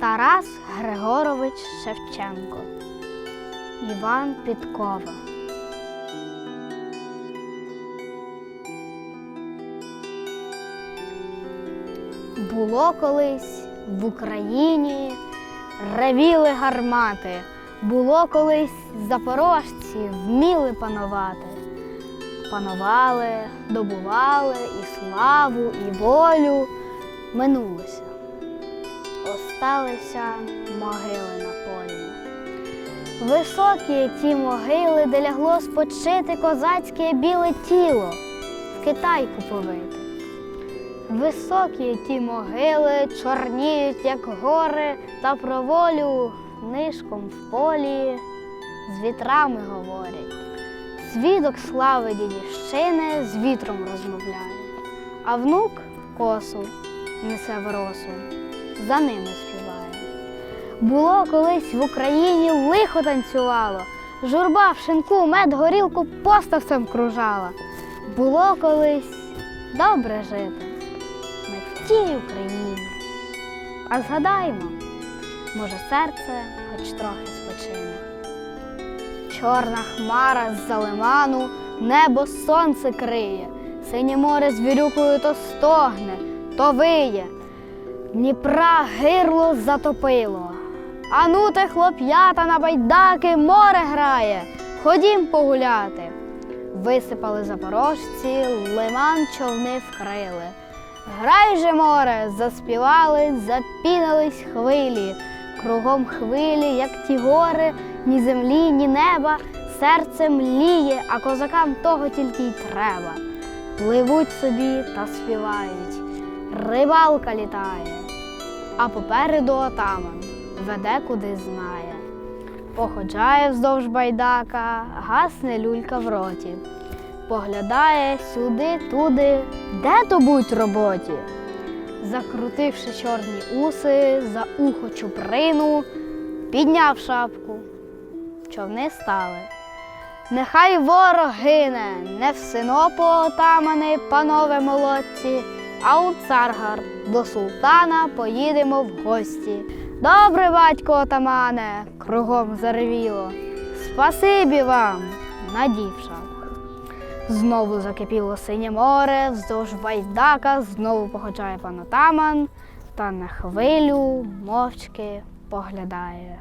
Тарас Григорович Шевченко. Іван Підкова. Було колись в Україні ревіли гармати. Було колись запорожці вміли панувати. Панували, добували і славу, і волю минулося. Осталися могили на полі. Високі ті могили, де лягло спочити козацьке біле тіло, в Китайку повите. Високі ті могили чорніють, як гори, та про волю нишком в полі з вітрами говорять. Свідок слави дідівщини з вітром розмовляє, а внук косу несе в росу, за ними співає. Було колись в Україні лихо танцювало, журба в шинку, мед, горілку поставцем кружала. Було колись добре жити в тій Україні. А згадаймо, може, серце хоч трохи спочине. Чорна хмара з-за лиману, небо сонце криє, синє море з вірюкою то стогне, то виє. Дніпра гирло затопило. Ану те хлоп'ята на байдаки море грає. Ходім погуляти. Висипали запорожці, лиман човни вкрили. Грай же море, заспівали, запінались хвилі. Кругом хвилі, як ті гори, ні землі, ні неба, серце мліє, а козакам того тільки й треба. Пливуть собі та співають, рибалка літає, а попереду отаман веде куди знає. Походжає вздовж байдака, гасне люлька в роті. Поглядає сюди, туди, де то будь роботі. Закрутивши чорні уси, за ухо чуприну, підняв шапку. Човни стали. Нехай ворог гине, не в синопу отамани, панове молодці, а у царгар до султана поїдемо в гості. Добре, батько отамане, кругом заревіло. Спасибі вам, надів шапку. Знову закипіло синє море, вздовж байдака знову походжає пан отаман та на хвилю мовчки поглядає.